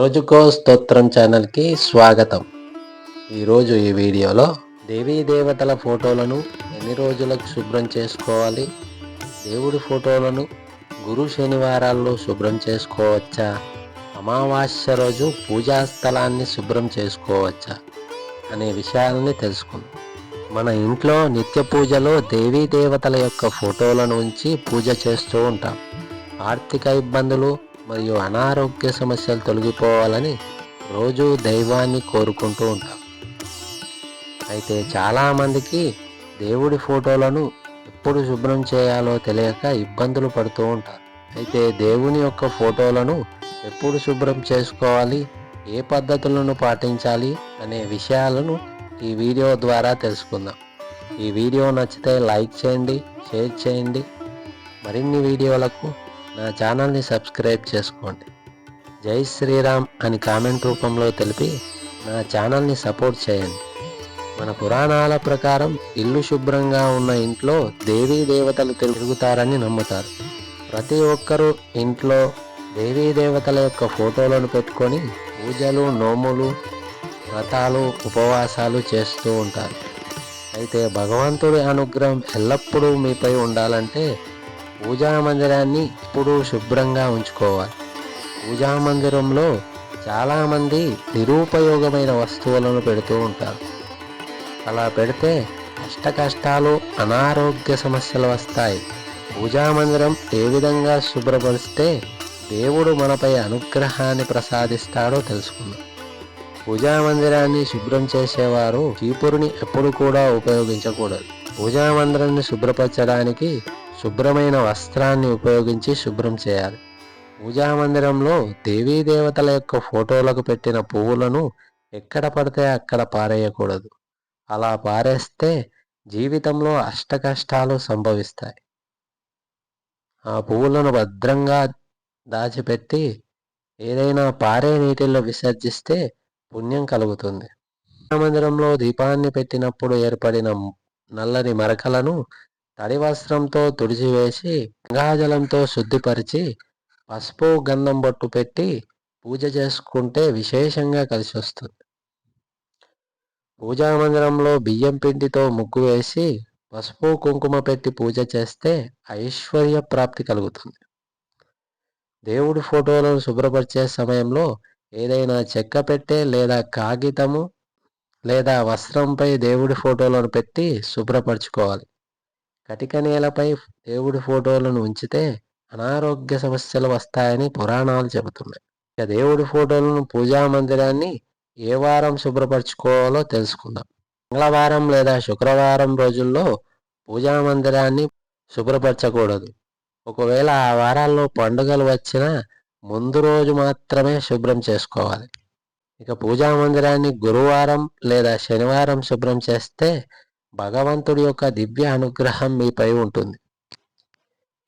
రోజుకో స్తోత్రం ఛానల్కి స్వాగతం. ఈరోజు ఈ వీడియోలో దేవీ దేవతల ఫోటోలను ఎన్ని రోజులకు శుభ్రం చేసుకోవాలి? దేవుడి ఫోటోలను గురు శనివారాల్లో శుభ్రం చేసుకోవచ్చా? అమావాస్య రోజు పూజా స్థలాన్ని శుభ్రం చేసుకోవచ్చా? అనే విషయాలని తెలుసుకుందాం. మన ఇంట్లో నిత్య పూజలో దేవీ దేవతల యొక్క ఫోటోలను ఉంచి పూజ చేస్తూ ఉంటాం. ఆర్థిక ఇబ్బందులు మరియు అనారోగ్య సమస్యలు తొలగిపోవాలని రోజు దైవాన్ని కోరుకుంటూ ఉంటాం. అయితే చాలామందికి దేవుడి ఫోటోలను ఎప్పుడు శుభ్రం చేయాలో తెలియక ఇబ్బందులు పడుతూ ఉంటారు. అయితే దేవుని యొక్క ఫోటోలను ఎప్పుడు శుభ్రం చేసుకోవాలి ఏ పద్ధతులను పాటించాలి అనే విషయాలను ఈ వీడియో ద్వారా తెలుసుకుందాం. ఈ వీడియో నచ్చితే లైక్ చేయండి షేర్ చేయండి. మరిన్ని వీడియోలకు నా ఛానల్ని సబ్స్క్రైబ్ చేసుకోండి. జై శ్రీరామ్ అని కామెంట్ రూపంలో తెలిపి నా ఛానల్ని సపోర్ట్ చేయండి. మన పురాణాల ప్రకారం ఇల్లు శుభ్రంగా ఉన్న ఇంట్లో దేవీ దేవతలు తిరుగుతారని నమ్ముతారు. ప్రతి ఒక్కరూ ఇంట్లో దేవీ దేవతల యొక్క ఫోటోలను పెట్టుకొని పూజలు నోములు వ్రతాలు ఉపవాసాలు చేస్తూ ఉంటారు. అయితే భగవంతుడి అనుగ్రహం ఎల్లప్పుడూ మీపై ఉండాలంటే పూజా మందిరాన్ని ఎప్పుడూ శుభ్రంగా ఉంచుకోవాలి. పూజా మందిరంలో చాలామంది నిరుపయోగమైన వస్తువులను పెడుతూ ఉంటారు. అలా పెడితే కష్ట కష్టాలు అనారోగ్య సమస్యలు వస్తాయి. పూజా మందిరం ఏ విధంగా శుభ్రపరిస్తే దేవుడు మనపై అనుగ్రహాన్ని ప్రసాదిస్తాడో తెలుసుకుందాం. పూజా మందిరాన్ని శుభ్రం చేసేవారు చీపురుని ఎప్పుడు కూడా ఉపయోగించకూడదు. పూజా మందిరాన్ని శుభ్రపరచడానికి శుభ్రమైన వస్త్రాన్ని ఉపయోగించి శుభ్రం చేయాలి. పూజా మందిరంలో దేవీ దేవతల యొక్క ఫోటోలకు పెట్టిన పువ్వులను ఎక్కడ పడితే అక్కడ పారేయకూడదు. అలా పారేస్తే జీవితంలో అష్ట కష్టాలు సంభవిస్తాయి. ఆ పువ్వులను భద్రంగా దాచిపెట్టి ఏదైనా పారే నీటిలో విసర్జిస్తే పుణ్యం కలుగుతుంది. మందిరంలో దీపాన్ని పెట్టినప్పుడు ఏర్పడిన నల్లని మరకలను తడి వస్త్రంతో తుడిచివేసి గంగాజలంతో శుద్ధిపరిచి పసుపు గంధం బొట్టు పెట్టి పూజ చేసుకుంటే విశేషంగా కలిసి వస్తుంది. పూజా మందిరంలో బియ్యం పిండితో ముగ్గు వేసి పసుపు కుంకుమ పెట్టి పూజ చేస్తే ఐశ్వర్య ప్రాప్తి కలుగుతుంది. దేవుడి ఫోటోలను శుభ్రపరిచే సమయంలో ఏదైనా చెక్క పెట్టే లేదా కాగితము లేదా వస్త్రంపై దేవుడి ఫోటోలను పెట్టి శుభ్రపరచుకోవాలి. కటిక నేలపై దేవుడి ఫోటోలను ఉంచితే అనారోగ్య సమస్యలు వస్తాయని పురాణాలు చెబుతున్నాయి. ఇక దేవుడి ఫోటోలను పూజా మందిరాన్ని ఏ వారం శుభ్రపరచుకోవాలో తెలుసుకుందాం. మంగళవారం లేదా శుక్రవారం రోజుల్లో పూజా మందిరాన్ని శుభ్రపరచకూడదు. ఒకవేళ ఆ వారాల్లో పండుగలు వచ్చినా ముందు రోజు మాత్రమే శుభ్రం చేసుకోవాలి. ఇక పూజా మందిరాన్ని గురువారం లేదా శనివారం శుభ్రం చేస్తే భగవంతుడి యొక్క దివ్య అనుగ్రహం మీపై ఉంటుంది.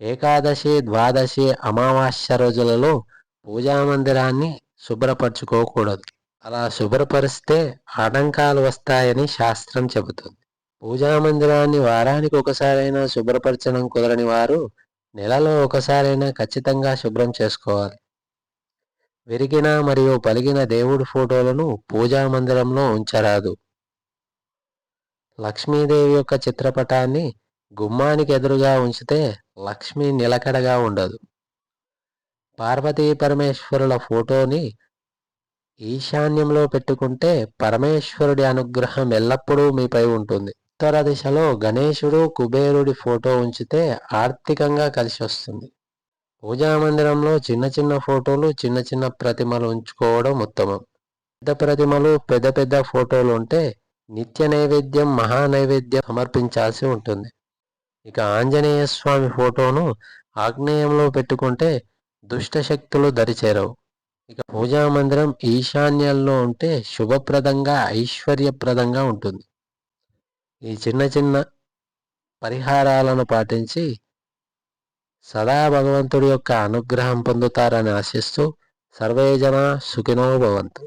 ఏకాదశి ద్వాదశి అమావాస్య రోజులలో పూజా మందిరాన్ని శుభ్రపరచుకోకూడదు. అలా శుభ్రపరిస్తే ఆటంకాలు వస్తాయని శాస్త్రం చెబుతుంది. పూజా మందిరాన్ని వారానికి ఒకసారైనా శుభ్రపరచడం కుదరని వారు నెలలో ఒకసారైనా ఖచ్చితంగా శుభ్రం చేసుకోవాలి. విరిగిన మరియు పలిగిన దేవుడి ఫోటోలను పూజా మందిరంలో ఉంచరాదు. లక్ష్మీదేవి యొక్క చిత్రపటాన్ని గుమ్మానికి ఎదురుగా ఉంచితే లక్ష్మి నిలకడగా ఉండదు. పార్వతీ పరమేశ్వరుల ఫోటోని ఈశాన్యంలో పెట్టుకుంటే పరమేశ్వరుడి అనుగ్రహం ఎల్లప్పుడూ మీపై ఉంటుంది. ఉత్తర దిశలో గణేశుడు కుబేరుడి ఫోటో ఉంచితే ఆర్థికంగా కలిసి వస్తుంది. పూజా మందిరంలో చిన్న చిన్న ఫోటోలు చిన్న చిన్న ప్రతిమలు ఉంచుకోవడం ఉత్తమం. పెద్ద ప్రతిమలు పెద్ద పెద్ద ఫోటోలు ఉంటే నిత్య నైవేద్యం మహా నైవేద్యం సమర్పించాల్సి ఉంటుంది. ఇక ఆంజనేయ స్వామి ఫోటోను ఆగ్నేయంలో పెట్టుకుంటే దుష్ట శక్తులు దరిచేరవు. ఇక పూజా మందిరం ఈశాన్యంలో ఉంటే శుభప్రదంగా ఐశ్వర్యప్రదంగా ఉంటుంది. ఈ చిన్న చిన్న పరిహారాలను పాటించి సదా భగవంతుడి యొక్క అనుగ్రహం పొందుతారని ఆశిస్తూ సర్వేజన సుఖినో భవంతు.